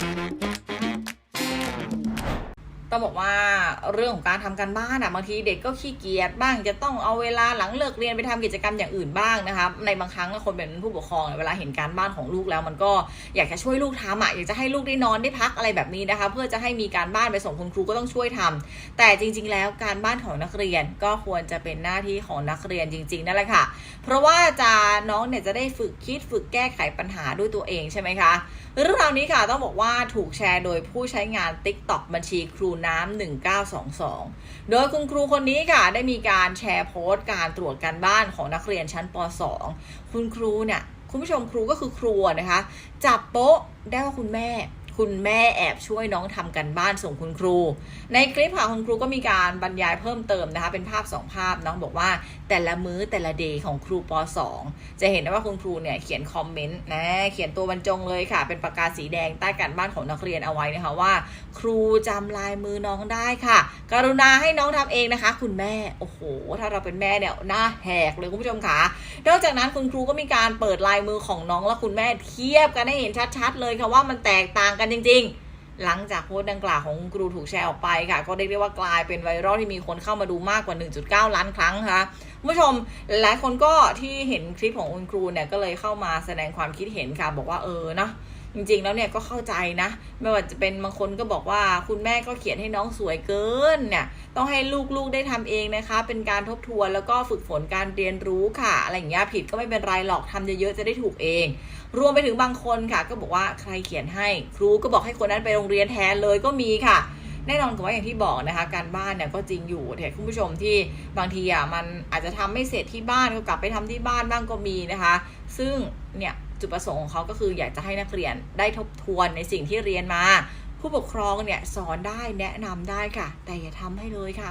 ต้ องบอกว่าเรื่องของการทำการบ้านอะบางทีเด็กก็ขี้เกียจบ้างจะต้องเอาเวลาหลังเลิกเรียนไปทำกิจกรรมอย่างอื่นบ้างนะคะในบางครั้งคนเป็นผู้ปกครองเวลาเห็นการบ้านของลูกแล้ว มันก็อยากจะช่วยลูกทำอะอยากจะให้ลูกได้นอนได้พักอะไรแบบนี้นะคะ เพื่อจะให้มีการบ้านไปส่งคุณครูก็ต้องช่วยทำแต่จริง ๆ แล้วการบ้านของนักเรียนก็ควรจะเป็นหน้าที่ของนักเรียนจริง ๆนั่นแหละค่ะ เพราะว่าจะน้องเนี่ยจะได้ฝึกคิดฝึกแก้ไขปัญหาด้วยตัวเองใช่ไหมคะเรื่องราวนี้ค่ะต้องบอกว่าถูกแชร์โดยผู้ใช้งาน TikTok บัญชีครูน้ำ1922 โดยคุณครูคนนี้ค่ะได้มีการแชร์โพสต์การตรวจการบ้านของนักเรียนชั้นป .2 คุณครูเนี่ยคุณผู้ชมครูก็คือครูนะคะ จับโป๊ะได้ว่าคุณแม่ คุณแม่แอบช่วยน้องทำกันบ้านส่งคุณครู ในคลิปค่ะคุณครูก็มีการบรรยายเพิ่มเติมนะคะ เป็นภาพ 2 ภาพน้องบอกว่าแต่ละมื้อแต่ละเดย์ของครูป .2 จะเห็นได้ว่าคุณครูเนี่ยเขียนคอมเมนต์นะเขียนตัวบรรจงเลยค่ะ เป็นปากกาสีแดงใต้การบ้านของนักเรียนเอาไว้นะคะว่า ครูจำลายมือน้องได้ค่ะ กรุณาให้น้องทำเองนะคะ คุณแม่โอ้โห ถ้าเราเป็นแม่เนี่ยหน้าแหกเลยคุณผู้ชมค่ะนอกจากนั้นคุณครูก็มีการเปิดลายมือของน้องและคุณแม่เทียบกันให้เห็นชัด ๆ เลยค่ะว่ามันแตกต่างกันจริง ๆ หลังจากโพสต์ดังกล่าวของครูถูกแชร์ออกไปค่ะ ก็เรียกได้ว่ากลายเป็นไวรัลที่มีคนเข้ามาดูมากกว่า 1.9 ล้านครั้งค่ะคุณผู้ชมหลายคนก็ที่เห็นคลิปของคุณครูเนี่ยก็เลยเข้ามาแสดงความคิดเห็นค่ะ บอกว่าเออเนาะจริง ๆ แล้วเนี่ยก็เข้าใจนะ ไม่ว่าจะเป็นบางคนก็บอกว่าคุณแม่ก็เขียนให้น้องสวยเกินเนี่ยต้องให้ลูกๆได้ทำเองนะคะ เป็นการทบทวนแล้วก็ฝึกฝนการเรียนรู้ค่ะ อะไรอย่างเงี้ยผิดก็ไม่เป็นไรหรอกทำเยอะๆจะได้ถูกเอง รวมไปถึงบางคนค่ะ ก็บอกว่าใครเขียนให้ ครูก็บอกให้คนนั้นไปโรงเรียนแทนเลยก็มีค่ะ แน่นอนกับว่าอย่างที่บอกนะคะ การบ้านเนี่ยก็จริงอยู่แต่คุณผู้ชมที่บางทีอะมันอาจจะทำไม่เสร็จที่บ้านก็กลับไปทำที่บ้านบ้างก็มีนะคะ ซึ่งเนี่ยจุดประสงค์ของเขาก็คืออยากจะให้นักเรียนได้ทบทวนในสิ่งที่เรียนมา ผู้ปกครองเนี่ยสอนได้แนะนำได้ค่ะ แต่อย่าทำให้เลยค่ะ